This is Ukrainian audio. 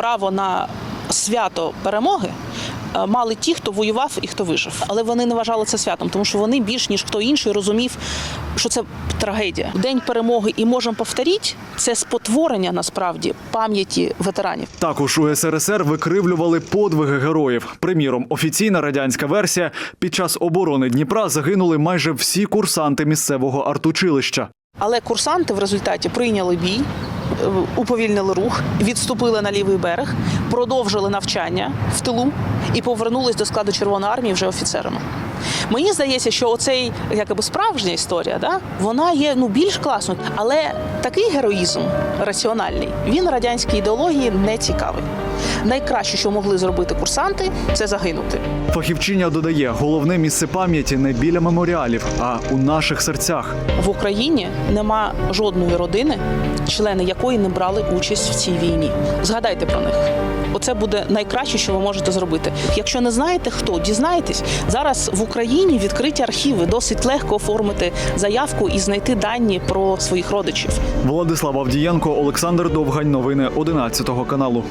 право на свято перемоги. е, Мали ті, хто воював і хто вижив, але вони не вважали це святом, тому що вони більш ніж хто інший розумів, що це трагедія. День перемоги і можемо повторити це спотворення насправді пам'яті ветеранів. Також у СРСР викривлювали подвиги героїв. Приміром, офіційна радянська версія під час оборони Дніпра загинули майже всі курсанти місцевого артучилища. Але курсанти в результаті прийняли бій, уповільнили рух, відступили на лівий берег, продовжили навчання в тилу і повернулись до складу Червоної армії вже офіцерами. Мені здається, що оцей якби справжня історія, да, вона є ну більш класною, але такий героїзм раціональний він радянській ідеології не цікавий. Найкраще, що могли зробити курсанти, це загинути. Фахівчиня додає, головне місце пам'яті не біля меморіалів, а у наших серцях. В Україні нема жодної родини, члени якої не брали участь в цій війні. Згадайте про них. Оце буде найкраще, що ви можете зробити. Якщо не знаєте хто, дізнаєтесь. Зараз в Україні відкриті архіви. Досить легко оформити заявку і знайти дані про своїх родичів. Владислав Авдієнко, Олександр Довгань. Новини 11 каналу.